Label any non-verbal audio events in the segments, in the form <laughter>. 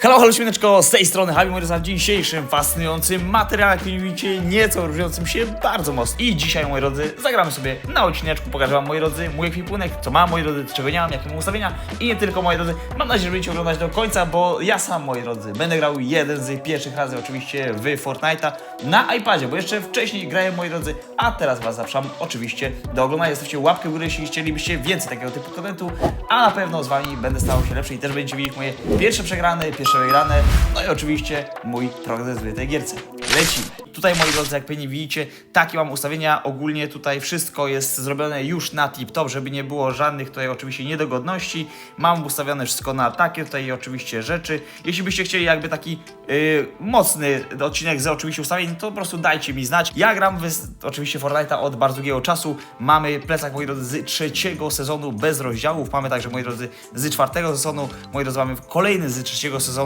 Halo, halo, świneczko, z tej strony Moreza w dzisiejszym fascynującym materiale, jak widzicie, nieco różniącym się bardzo mocno. I dzisiaj, moi drodzy, zagramy sobie na odcineczku, pokażę wam, moi drodzy, mój ekwipunek, co mam, moi drodzy, czego nie mam, jakie mam ustawienia i nie tylko, moi drodzy. Mam nadzieję, że będziecie oglądać do końca, bo ja sam, moi drodzy, będę grał jeden z pierwszych razy oczywiście w Fortnite'a na iPadzie, bo jeszcze wcześniej grałem, moi drodzy, a teraz was zapraszam oczywiście do oglądania. Zostawcie łapkę w górę, jeśli chcielibyście więcej takiego typu kontentu, a na pewno z wami będę stawał się lepszy i też będziecie widzieć moje pierwsze przegrane, pierwsze wygrane, no i oczywiście mój progres w tej gierce. Lecimy. Tutaj, moi drodzy, jak pewnie widzicie, takie mam ustawienia. Ogólnie tutaj wszystko jest zrobione już na tip-top, żeby nie było żadnych tutaj oczywiście niedogodności. Mam ustawione wszystko na takie tutaj oczywiście rzeczy. Jeśli byście chcieli jakby taki yy, mocny odcinek z oczywiście ustawień, to po prostu dajcie mi znać. Ja gram w, oczywiście Fortnite'a od bardzo długiego czasu. Mamy plecak, moi drodzy, z trzeciego sezonu bez rozdziałów. Mamy także, moi drodzy, z czwartego sezonu. Moi drodzy, mamy kolejny z trzeciego sezonu.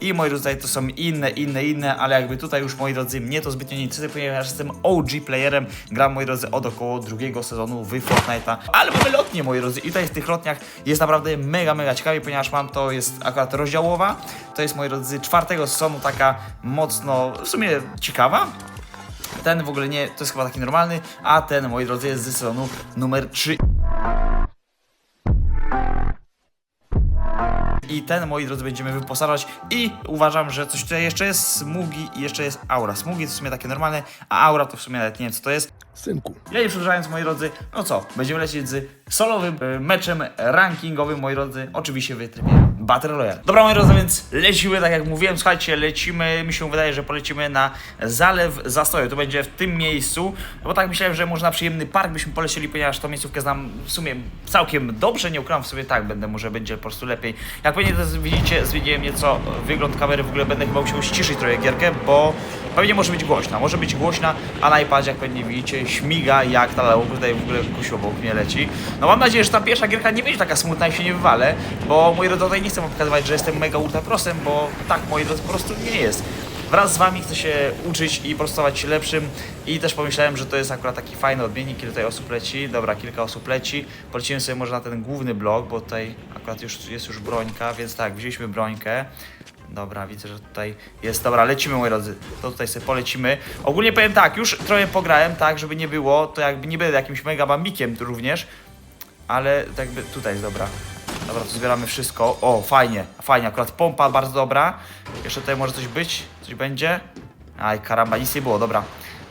I moi drodzy, to są inne, inne, inne, ale jakby tutaj już moi drodzy, mnie to zbytnio nie interesuje, ponieważ jestem OG playerem, gram moi drodzy od około drugiego sezonu w Fortnite'a, ale mamy lotnie moi drodzy i tutaj w tych lotniach jest naprawdę mega, mega ciekawie, ponieważ mam to jest akurat rozdziałowa, to jest moi drodzy czwartego sezonu taka mocno, w sumie ciekawa, ten w ogóle nie, to jest chyba taki normalny, a ten moi drodzy jest z sezonu numer 3 I ten, moi drodzy, będziemy wyposażać. I uważam, że coś tutaj jeszcze jest. Smugi i jeszcze jest aura. Smugi to w sumie takie normalne, a aura to w sumie nawet nie wiem co to jest. Synku, Ja nie przedłużając, moi drodzy, no co, będziemy lecieć z solowym e, meczem rankingowym, moi drodzy, oczywiście w trybie Battle Royale. Dobra, moi drodzy, więc lecimy, tak jak mówiłem, słuchajcie, lecimy, mi się wydaje, że polecimy na Zalew Zastoju, to będzie w tym miejscu, no bo tak myślałem, że może na przyjemny park byśmy polecieli, ponieważ tą miejscówkę znam w sumie całkiem dobrze, nie ukrywam w sobie tak, będę, może będzie po prostu lepiej. Jak pewnie też widzicie, zmieniłem nieco wygląd kamery, w ogóle będę chyba musiał ściszyć trochę gierkę, bo pewnie może być głośna, może być głośna, a na iPadzie, jak pewnie widzicie, śmiga jak ta lało, tutaj w ogóle kusiu obok mnie leci. No mam nadzieję, że ta pierwsza gierka nie będzie taka smutna i się nie wywalę, bo moi drodzy, tutaj nie chcę pokazywać, że jestem mega ultra prosem, bo tak, moi drodzy, po prostu nie jest. Wraz z wami chcę się uczyć i stawać się lepszym i też pomyślałem, że to jest akurat taki fajny odmiennik, ile tutaj osób leci. Dobra, kilka osób leci. Polecimy sobie może na ten główny blok, bo tutaj akurat już jest już brońka, więc tak, wzięliśmy brońkę. Dobra, widzę, że tutaj jest. Dobra, lecimy moi drodzy. To tutaj sobie polecimy. Ogólnie powiem tak, już trochę pograłem, tak, żeby nie było, to jakby nie będę jakimś mega bambikiem również, ale jakby tutaj jest dobra. Dobra, to zbieramy wszystko. O, fajnie, fajnie, akurat pompa bardzo dobra. Jeszcze tutaj może coś być, coś będzie. Aj, karamba, nic nie było, dobra.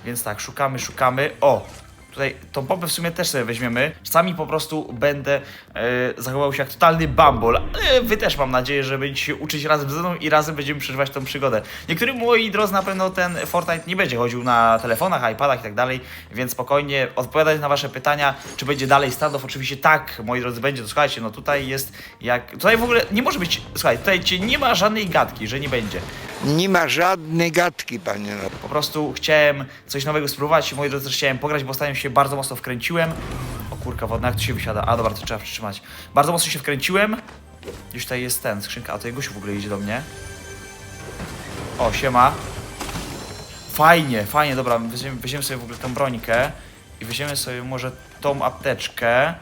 Więc tak, szukamy, szukamy. O, tutaj tą pompę w sumie też sobie weźmiemy. Czasami po prostu będę e, zachował się jak totalny bambol. Ale wy też mam nadzieję, że będziecie się uczyć razem ze mną i razem będziemy przeżywać tą przygodę. Niektórym moi drodzy na pewno ten Fortnite nie będzie chodził na telefonach, iPadach i tak dalej, więc spokojnie odpowiadać na wasze pytania, czy będzie dalej standoff. Oczywiście tak, moi drodzy, będzie. To słuchajcie, no tutaj jest jak... Tutaj w ogóle nie może być... Słuchaj, tutaj nie ma żadnej gadki, że nie będzie. nie ma żadnej gadki, panie. Po prostu chciałem coś nowego spróbować moi drodzy też chciałem pograć, bo ostatnio się bardzo mocno wkręciłem. O kurka wodna, jak tu się wysiada? A dobra, to trzeba przytrzymać. Bardzo mocno się wkręciłem. Gdzieś tutaj jest ten, skrzynka, a to jego się w ogóle idzie do mnie. O, siema. Fajnie, fajnie, dobra, weźmiemy, weźmiemy sobie w ogóle tą brońkę i weźmiemy sobie może tą apteczkę.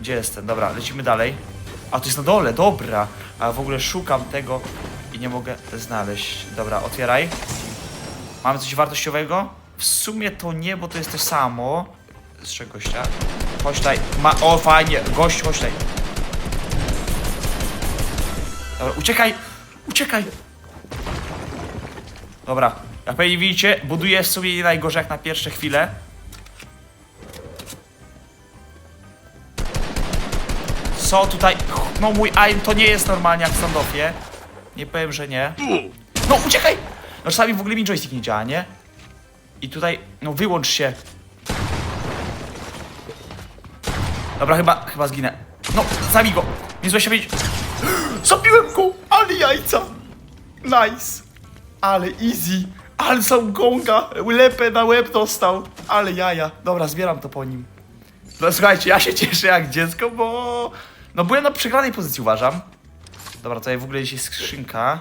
Gdzie jest ten? Dobra, lecimy dalej. A to jest na dole, dobra. A w ogóle szukam tego i nie mogę znaleźć. Dobra, otwieraj. Mamy coś wartościowego? W sumie to nie, bo to jest to samo. Z czegoś tak? Chodź tutaj. Ma... O, fajnie. Gość, chodź tutaj. Dobra, uciekaj! Uciekaj! Dobra. Jak pewnie widzicie, buduję w sumie nie najgorzej jak na pierwsze chwile. Co tutaj? No mój aim to nie jest normalnie jak w standoffie. Nie powiem, że nie. No uciekaj! No czasami w ogóle mi joystick nie działa, nie? I tutaj, no wyłącz się. Dobra, chyba, chyba zginę. No, zabij go. Nie złe się wiedzieć. <gasps> Zabiłem go, ale jajca. Nice. Ale easy. Ale są gonga. Lepę na łeb dostał. Ale jaja. Dobra, zbieram to po nim. No słuchajcie, ja się cieszę jak dziecko, bo... No byłem na przegranej pozycji, uważam. Dobra, tutaj w ogóle jest skrzynka.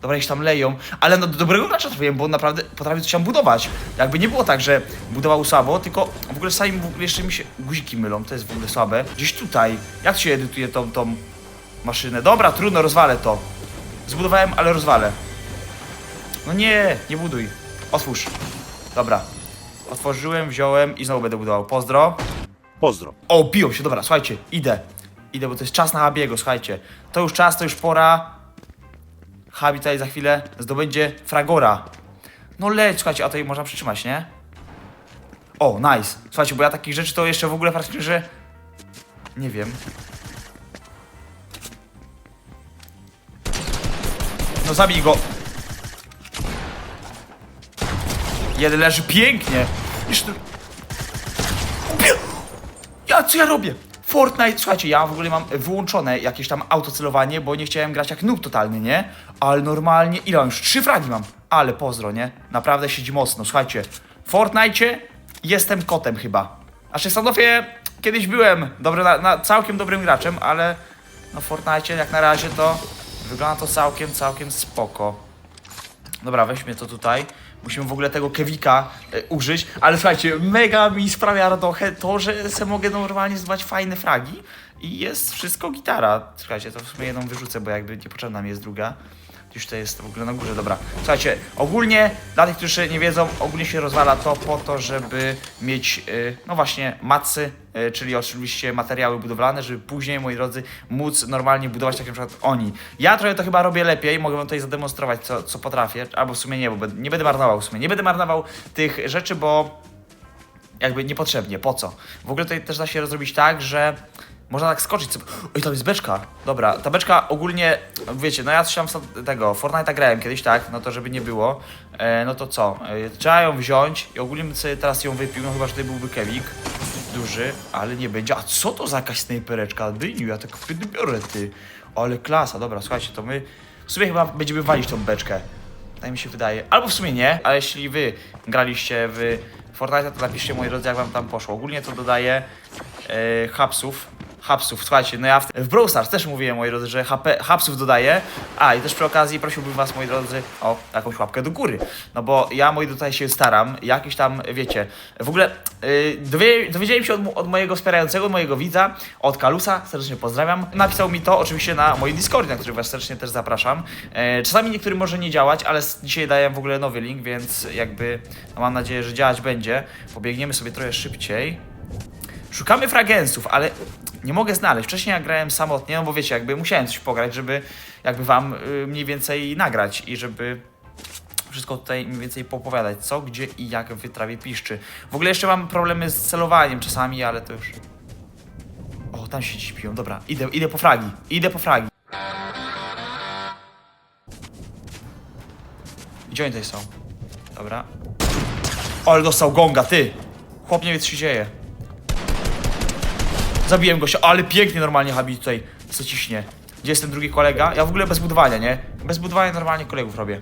Dobra, ich tam leją, ale no do dobrego gracza trafiłem, bo on naprawdę potrafił coś tam budować. Jakby nie było tak, że budował słabo, tylko w ogóle sami w ogóle jeszcze mi się guziki mylą, to jest w ogóle słabe. Gdzieś tutaj, jak się edytuje tą, tą maszynę? Dobra, trudno, rozwalę to. Zbudowałem, ale rozwalę. No nie, nie buduj. Otwórz. Dobra. Otworzyłem, wziąłem i znowu będę budował. Pozdro. Pozdro. O, biją się, dobra, słuchajcie, idę. Idę, bo to jest czas na Habiego, słuchajcie. To już czas, to już pora. Habi tutaj za chwilę zdobędzie Fragora. No leć, słuchajcie, a to jej można przytrzymać, nie? O, nice. Słuchajcie, bo ja takich rzeczy to jeszcze w ogóle praktycznie, że... Nie wiem. No zabij go. Jeden leży pięknie. Jeszcze... Ja, co ja robię? Fortnite, słuchajcie, ja w ogóle mam wyłączone jakieś tam autocelowanie, bo nie chciałem grać jak noob totalny, nie? Ale normalnie, ile mam już? Trzy fragi mam. Ale pozdro, nie? Naprawdę siedzi mocno, słuchajcie. W Fortnite jestem kotem chyba. A w Standoffie kiedyś byłem dobry, na, na, całkiem dobrym graczem, ale no w Fortnite jak na razie to wygląda to całkiem, całkiem spoko. Dobra, weźmy to tutaj. Musimy w ogóle tego kewika e, użyć, ale słuchajcie, mega mi sprawia radochę to, że se mogę normalnie zdobywać fajne fragi i jest wszystko gitara. Słuchajcie, to w sumie jedną wyrzucę, bo jakby niepotrzebna mi jest druga. Już to jest w ogóle na górze, dobra. Słuchajcie, ogólnie, dla tych, którzy nie wiedzą, ogólnie się rozwala to po to, żeby mieć, y, no właśnie, macy, y, czyli oczywiście materiały budowlane, żeby później, moi drodzy, móc normalnie budować tak jak na przykład oni. Ja trochę to chyba robię lepiej, mogę wam tutaj zademonstrować, co, co potrafię, albo w sumie nie, bo nie będę marnował w sumie, nie będę marnował tych rzeczy, bo jakby niepotrzebnie, po co? W ogóle tutaj też da się zrobić tak, że można tak skoczyć sobie. Oj, tam jest beczka. Dobra, ta beczka ogólnie, wiecie, no ja z tego, Fortnite'a grałem kiedyś, tak, no to żeby nie było, e, no to co, e, trzeba ją wziąć i ogólnie bym sobie teraz ją wypił, no chyba, że tutaj byłby kewik duży, ale nie będzie. A co to za jakaś snajpereczka? Dyniu, ja tak biorę, ty. Ale klasa, dobra, słuchajcie, to my w sumie chyba będziemy walić tą beczkę. Tak mi się wydaje. Albo w sumie nie, ale jeśli wy graliście w Fortnite, to napiszcie moi drodzy, jak wam tam poszło. Ogólnie to dodaje e, hapsów. Hapsów, słuchajcie, no ja w, w Brawl Stars też mówiłem, moi drodzy, że hapsów dodaję. A, i też przy okazji prosiłbym was, moi drodzy, o jakąś łapkę do góry. No bo ja, moi tutaj się staram, jakiś tam, wiecie, w ogóle yy, dowie, dowiedziałem się od, od mojego wspierającego, mojego widza, od Kalusa, serdecznie pozdrawiam. Napisał mi to oczywiście na moim Discordzie, na który was serdecznie też zapraszam. E, czasami niektórym może nie działać, ale dzisiaj daję w ogóle nowy link, więc jakby no mam nadzieję, że działać będzie. Pobiegniemy sobie trochę szybciej. Szukamy fragensów, ale nie mogę znaleźć. Wcześniej jak grałem samotnie, no bo wiecie, jakby musiałem coś pograć, żeby jakby wam y, mniej więcej nagrać i żeby wszystko tutaj mniej więcej popowiadać, co, gdzie i jak w trawie piszczy. W ogóle jeszcze mam problemy z celowaniem czasami, ale to już... O, tam się dziś dobra, idę, idę po fragi, idę po fragi. Gdzie oni tutaj są? Dobra. O, ale dostał gonga, ty! Chłop nie wie, co się dzieje. Zabiłem gościa, ale pięknie normalnie Habi tutaj co ciśnie. Gdzie jest ten drugi kolega? Ja w ogóle bez budowania, nie? Bez budowania normalnie kolegów robię.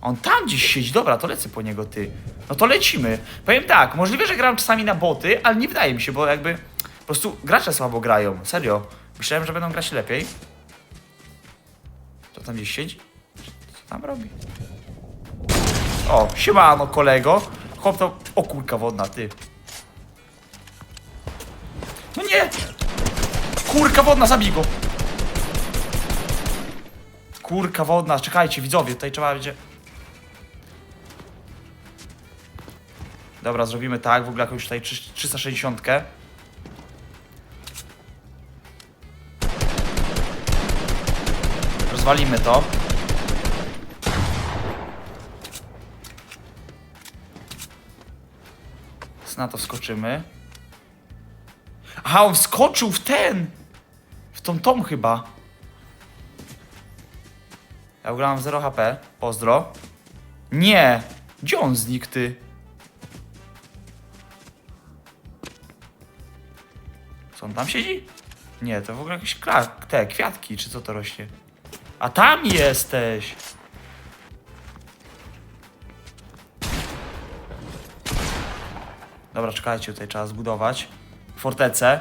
On tam gdzieś siedzi, dobra, to lecę po niego, ty. No to lecimy. Powiem tak, możliwe, że gram czasami na boty, ale nie wydaje mi się, bo jakby po prostu gracze słabo grają, serio. Myślałem, że będą grać lepiej. To tam gdzieś siedzi? Co tam robi? O, siemano kolego. Chłop to... O kurka wodna, ty. No nie! Kurka wodna, zabij go! Kurka wodna, czekajcie, widzowie, tutaj trzeba będzie... Dobra, zrobimy tak, w ogóle jakąś tutaj trzy- 360. Rozwalimy to. Na to skoczymy. Aha, on wskoczył w ten! W tą tom chyba. Ja w ogóle mam 0 HP. Pozdro. Nie! Gdzie on znikł, ty? Co on tam siedzi? Nie, to w ogóle jakieś kla- te kwiatki, czy co to rośnie? A tam jesteś! Dobra, czekajcie, tutaj trzeba zbudować fortecę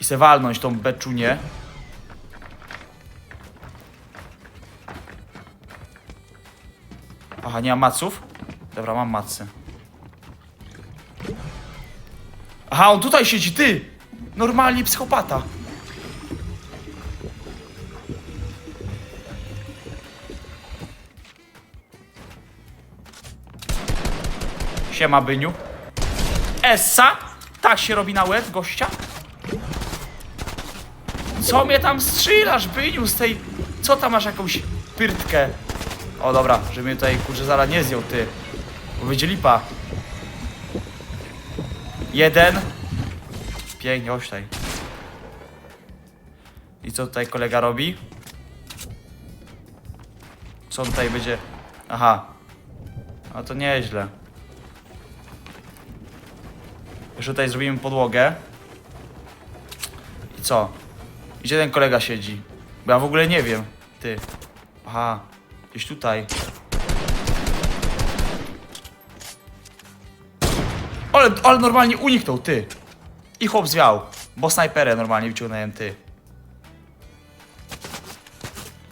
i se walnąć tą beczunię. Aha, nie mam maców? Dobra, mam macy. Aha, on tutaj siedzi, ty! Normalnie psychopata. Siema, Byniu. Essa! Tak się robi na łeb, gościa? Co mnie tam strzelasz, Byniu, z tej... Co tam masz jakąś pyrtkę? O, dobra, żeby mnie tutaj, kurczę, zaraz nie zdjął, ty. Bo lipa. Jeden. Pięknie, ośtaj. I co tutaj kolega robi? Co on tutaj będzie... Aha. A to nieźle. Jeszcze tutaj zrobimy podłogę. I co? Gdzie ten kolega siedzi? Bo ja w ogóle nie wiem. Ty. Aha. Gdzieś tutaj. Ale, ale normalnie uniknął, ty. I chłop zwiał. Bo snajperę normalnie wyciągnąłem, ty.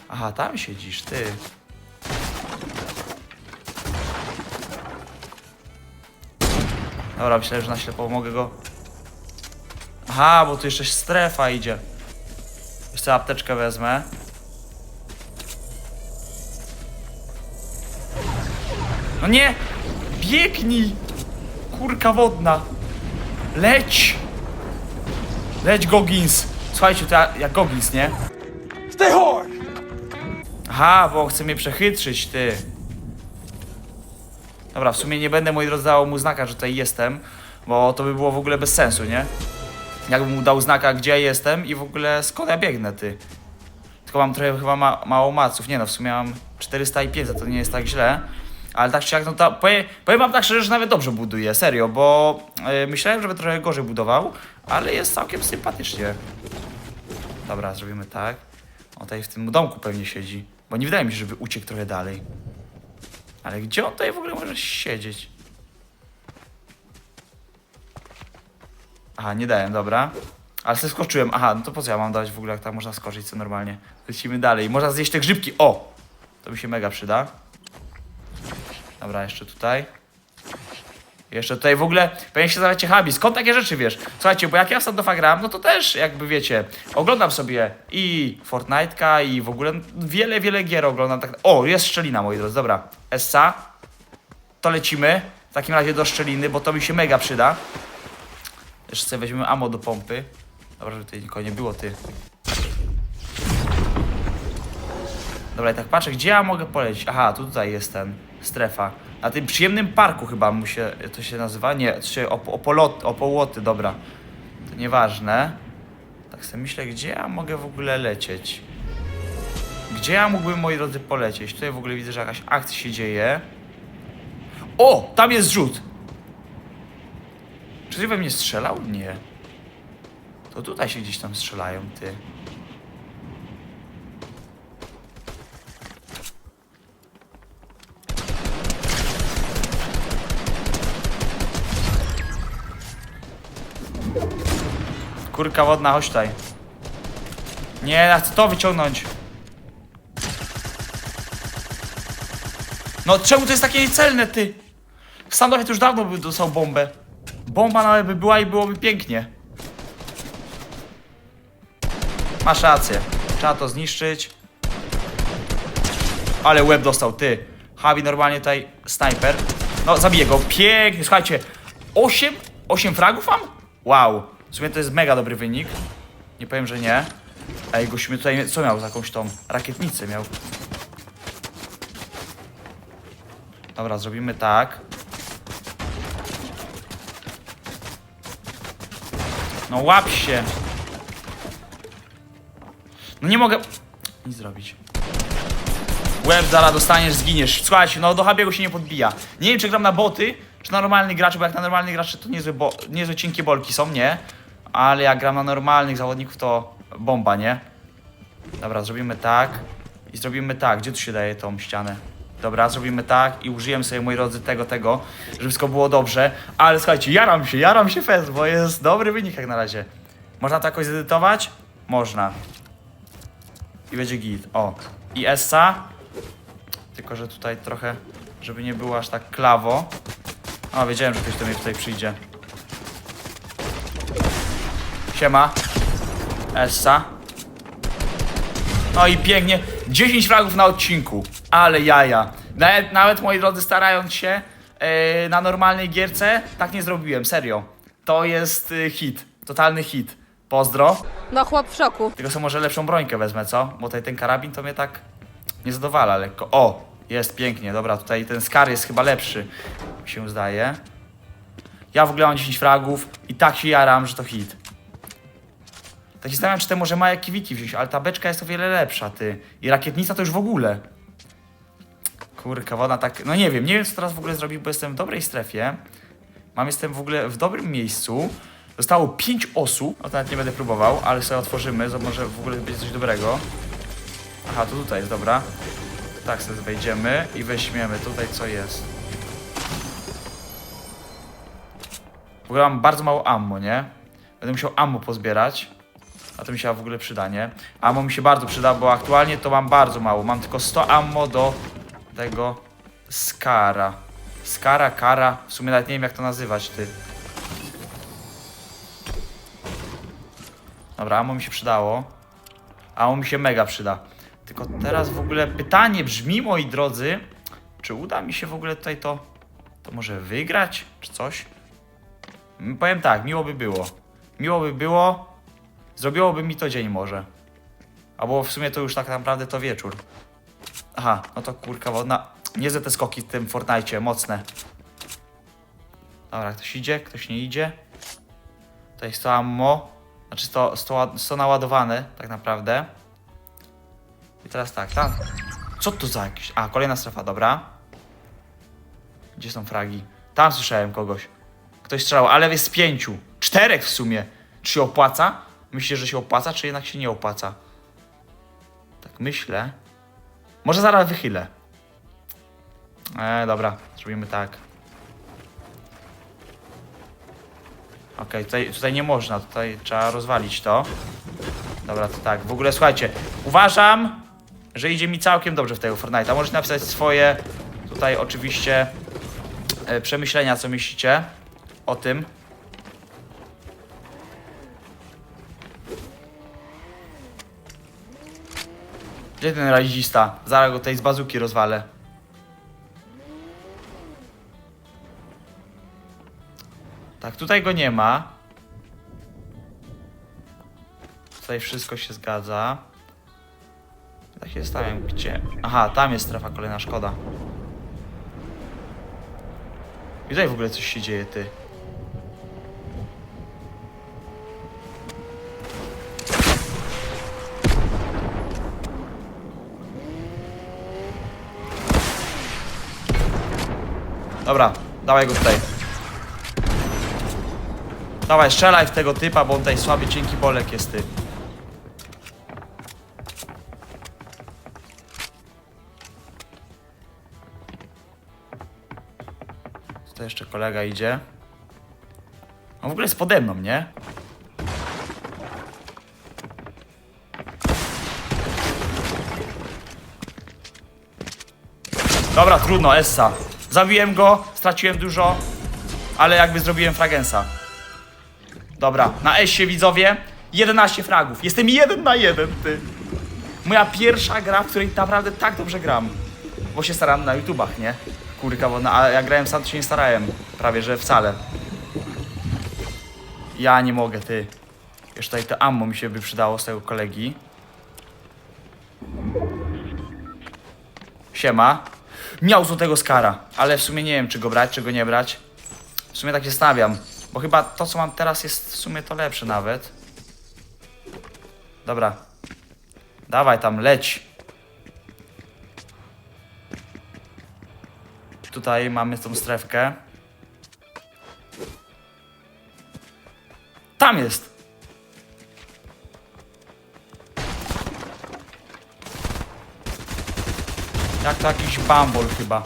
Aha, tam siedzisz, ty. Dobra, myślałem, że na ślepo mogę go... Aha, bo tu jeszcze strefa idzie. Jeszcze apteczkę wezmę. No nie! Biegnij! Kurka wodna! Leć! Leć Goggins! Słuchajcie, to ja, jak Goggins, nie? Stay hard! Aha, bo chce mnie przechytrzyć, ty. Dobra, w sumie nie będę, moi drodzy, dał mu znaka, że tutaj jestem, bo to by było w ogóle bez sensu, nie? Jakbym mu dał znaka, gdzie jestem i w ogóle skąd ja biegnę, ty. Tylko mam trochę chyba ma mało maców. Nie no, w sumie mam 400 i 500, to nie jest tak źle. Ale tak czy jak, no to powiem, powiem wam tak szczerze, że nawet dobrze buduje, serio, bo yy, myślałem, żeby trochę gorzej budował, ale jest całkiem sympatycznie. Dobra, zrobimy tak. On tutaj w tym domku pewnie siedzi. Bo nie wydaje mi się, żeby uciekł trochę dalej. Ale gdzie on tutaj w ogóle może siedzieć? Aha, nie dałem, dobra. Ale sobie skoczyłem. Aha, no to po co ja mam dać w ogóle, jak tam można skoczyć, co normalnie. Lecimy dalej. Można zjeść te grzybki. O! To mi się mega przyda. Dobra, jeszcze tutaj. Jeszcze tutaj w ogóle pewnie się zadacie Habi, skąd takie rzeczy wiesz? Słuchajcie, bo jak ja w Sandofa gram, no to też jakby wiecie, oglądam sobie i Fortnite'ka i w ogóle wiele, wiele gier oglądam. Tak... O, jest szczelina moi drodzy, dobra. Essa, to lecimy w takim razie do szczeliny, bo to mi się mega przyda. Jeszcze sobie weźmiemy ammo do pompy. Dobra, żeby tutaj nikogo nie było, ty. Dobra, i tak patrzę, gdzie ja mogę polecieć? Aha, tu tutaj jest ten, strefa. Na tym przyjemnym parku chyba mu się, to się nazywa? Nie, to się op dobra. To nieważne. Tak sobie myślę, gdzie ja mogę w ogóle lecieć? Gdzie ja mógłbym, moi drodzy, polecieć? Tutaj w ogóle widzę, że jakaś akcja się dzieje. O! Tam jest rzut! Czy we mnie strzelał? Nie. To tutaj się gdzieś tam strzelają, ty. Kurka wodna, chodź tutaj. Nie, chcę to wyciągnąć. No czemu to jest takie niecelne, ty? W Sandowie to już dawno by dostał bombę. Bomba nawet by była i byłoby pięknie. Masz rację. Trzeba to zniszczyć. Ale łeb dostał, ty. Habi normalnie tutaj snajper. No, zabiję go. Pięknie, słuchajcie. 8? 8 fragów mam? Wow. W sumie to jest mega dobry wynik. Nie powiem, że nie. Ej, gościu mnie tutaj, co miał za jakąś tą rakietnicę miał. Dobra, zrobimy tak. No łap się. No nie mogę nic zrobić. Łeb zaraz dostaniesz, zginiesz. Słuchajcie, no do Habiego się nie podbija. Nie wiem, czy gram na boty, czy na normalnych graczy, bo jak na normalnych graczy to niezłe, bo, niezłe cienkie bolki są, nie? Ale jak gram na normalnych zawodników, to bomba, nie? Dobra, zrobimy tak. I zrobimy tak. Gdzie tu się daje tą ścianę? Dobra, zrobimy tak i użyjemy sobie, moi drodzy, tego, tego, żeby wszystko było dobrze. Ale słuchajcie, jaram się, jaram się fest, bo jest dobry wynik jak na razie. Można to jakoś zedytować? Można. I będzie git. O. I Essa. Tylko, że tutaj trochę, żeby nie było aż tak klawo. O, wiedziałem, że ktoś do mnie tutaj przyjdzie. Siema. Essa. No i pięknie. 10 fragów na odcinku. Ale jaja. Nawet, nawet moi drodzy, starając się yy, na normalnej gierce, tak nie zrobiłem, serio. To jest y, hit. Totalny hit. Pozdro. No chłop w szoku. Tylko sobie może lepszą brońkę wezmę, co? Bo tutaj ten karabin to mnie tak nie zadowala lekko. O! Jest pięknie, dobra, tutaj ten skar jest chyba lepszy, mi się zdaje. Ja w ogóle mam 10 fragów i tak się jaram, że to hit. Tak się zastanawiam, czy te może małe kiwiki wziąć, ale ta beczka jest o wiele lepsza, ty. I rakietnica to już w ogóle. Kurka, woda tak... No nie wiem, nie wiem co teraz w ogóle zrobić, bo jestem w dobrej strefie. Mam, jestem w ogóle w dobrym miejscu. Zostało 5 osób. No to nawet nie będę próbował, ale sobie otworzymy, może w ogóle będzie coś dobrego. Aha, to tutaj jest, dobra. Tak, sobie wejdziemy i weźmiemy tutaj, co jest. W ogóle mam bardzo mało ammo, nie? Będę musiał ammo pozbierać. A to mi się w ogóle przyda, nie? Ammo mi się bardzo przyda, bo aktualnie to mam bardzo mało. Mam tylko 100 ammo do tego Skara. Skara, Kara. W sumie nawet nie wiem jak to nazywać, ty. Dobra, ammo mi się przydało. Ammo mi się mega przyda. Tylko teraz w ogóle pytanie brzmi, moi drodzy, czy uda mi się w ogóle tutaj to, to może wygrać, czy coś? Mm, Powiem tak, miło by było. Miło by było, zrobiłoby mi to dzień może. Albo w sumie to już tak naprawdę to wieczór. Aha, no to kurka wodna. Niezłe te skoki w tym Fortnite, mocne. Dobra, ktoś idzie, ktoś nie idzie. Tutaj jest to ammo. Znaczy to, to, to naładowane tak naprawdę. I teraz tak, tam. Co to za jakiś... A, kolejna strefa, dobra. Gdzie są fragi? Tam słyszałem kogoś. Ktoś strzelał, ale jest pięciu. Czterech w sumie. Czy się opłaca? Myślę, że się opłaca, czy jednak się nie opłaca? Tak myślę. Może zaraz wychylę. E, dobra, zrobimy tak. Okej, tutaj, tutaj nie można, tutaj trzeba rozwalić to. Dobra, to tak. W ogóle słuchajcie, uważam, że idzie mi całkiem dobrze w tego Fortnite'a. Możecie napisać swoje tutaj oczywiście e, przemyślenia, co myślicie o tym. Gdzie ten radzista? Zaraz go tutaj z bazuki rozwalę. Tak, tutaj go nie ma. Tutaj wszystko się zgadza. Tak się zastanawiam, gdzie... Aha, tam jest strefa kolejna, szkoda. I tutaj w ogóle coś się dzieje, ty. Dobra, dawaj go tutaj. Dawaj, strzelaj w tego typa, bo on tutaj słaby, cienki bolek jest ty. Tutaj jeszcze kolega idzie. On w ogóle jest pode mną, nie? Dobra, trudno, Essa. Zabiłem go, straciłem dużo, ale jakby zrobiłem fragensa. Dobra, na Essie widzowie 11 fragów. Jestem jeden na jeden, ty. Moja pierwsza gra, w której naprawdę tak dobrze gram. Bo się starałem na YouTubach, nie? Kurka wodna, a ja grałem sam, to się nie starałem. Prawie, że wcale. Ja nie mogę, ty. Jeszcze tutaj to ammo mi się by przydało z tego kolegi. Siema. Miał złotego skara, ale w sumie nie wiem, czy go brać, czy go nie brać. W sumie tak się stawiam, bo chyba to, co mam teraz, jest w sumie to lepsze nawet. Dobra. Dawaj tam, leć. Tutaj mamy tą strefkę. Tam jest. Jak to jakiś bambol chyba.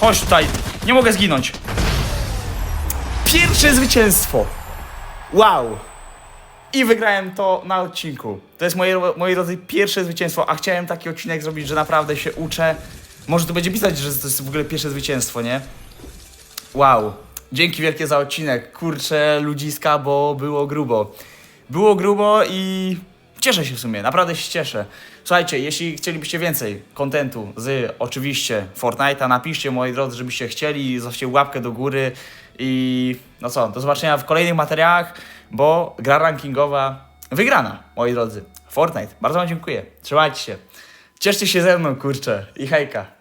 Chodź tutaj. Nie mogę zginąć. Pierwsze zwycięstwo. Wow. i wygrałem to na odcinku. To jest moje, moi drodzy pierwsze zwycięstwo, a chciałem taki odcinek zrobić, że naprawdę się uczę. Może to będzie pisać, że to jest w ogóle pierwsze zwycięstwo, nie? Wow. Dzięki wielkie za odcinek. Kurczę, ludziska, bo było grubo. Było grubo i cieszę się w sumie, naprawdę się cieszę. Słuchajcie, jeśli chcielibyście więcej kontentu z oczywiście Fortnite'a, napiszcie moi drodzy, żebyście chcieli, zostawcie łapkę do góry i no co, do zobaczenia w kolejnych materiałach, bo gra rankingowa wygrana, moi drodzy. Fortnite. Bardzo wam dziękuję. Trzymajcie się. Cieszcie się ze mną, kurczę. I hejka.